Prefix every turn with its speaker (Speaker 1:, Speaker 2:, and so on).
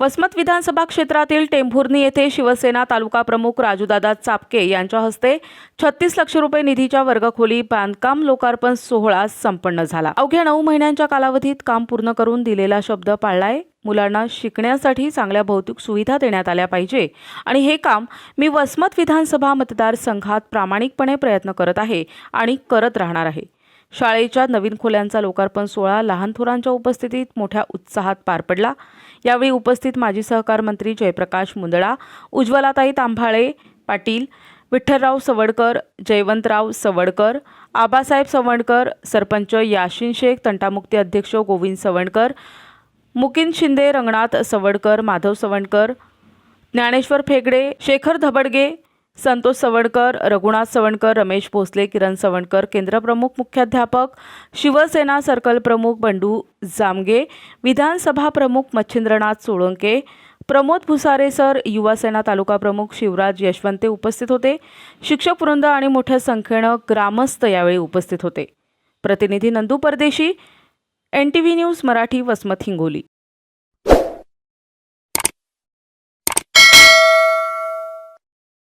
Speaker 1: वसमत विधानसभा क्षेत्रातील टेंभुर्णी येथे शिवसेना तालुका प्रमुख राजूदादा चापके यांच्या हस्ते छत्तीस लक्ष रुपये निधीच्या वर्गखोली बांधकाम लोकार्पण सोहळा संपन्न झाला. अवघ्या नऊ महिन्यांच्या कालावधीत काम पूर्ण करून दिलेला शब्द पाळलाय. मुलांना शिकण्यासाठी चांगल्या भौतिक सुविधा देण्यात आल्या पाहिजे आणि हे काम मी वसमत विधानसभा मतदारसंघात प्रामाणिकपणे प्रयत्न करत आहे आणि करत राहणार आहे. शाळेच्या नवीन खोल्यांचा लोकार्पण सोहळा लहान थोरांच्या उपस्थितीत मोठ्या उत्साहात पार पडला. यावेळी उपस्थित माजी सहकार मंत्री जयप्रकाश मुंदडा उज्ज्वलाताई तांभाळे पाटील विठ्ठलराव सवडकर जयवंतराव सवडकर आबासाहेब सवणकर सरपंच याशिन शेख तंटामुक्ती अध्यक्ष गोविंद सवणकर मुकिंद शिंदे रंगनाथ सवडकर माधव सवणकर ज्ञानेश्वर फेगडे शेखर धबडगे संतोष सवणकर रघुनाथ सवणकर रमेश भोसले किरण सवणकर केंद्रप्रमुख मुख्याध्यापक शिवसेना सर्कल प्रमुख बंडू जामगे विधानसभा प्रमुख मच्छिंद्रनाथ सोळंके प्रमोद भुसारे सर युवासेना तालुका प्रमुख शिवराज यशवंते उपस्थित होते. शिक्षक वृंद आणि मोठ्या संख्येनं ग्रामस्थ यावेळी उपस्थित होते. प्रतिनिधी Nandu Pardeshi N T V news Marathi Vasmat Hingoli.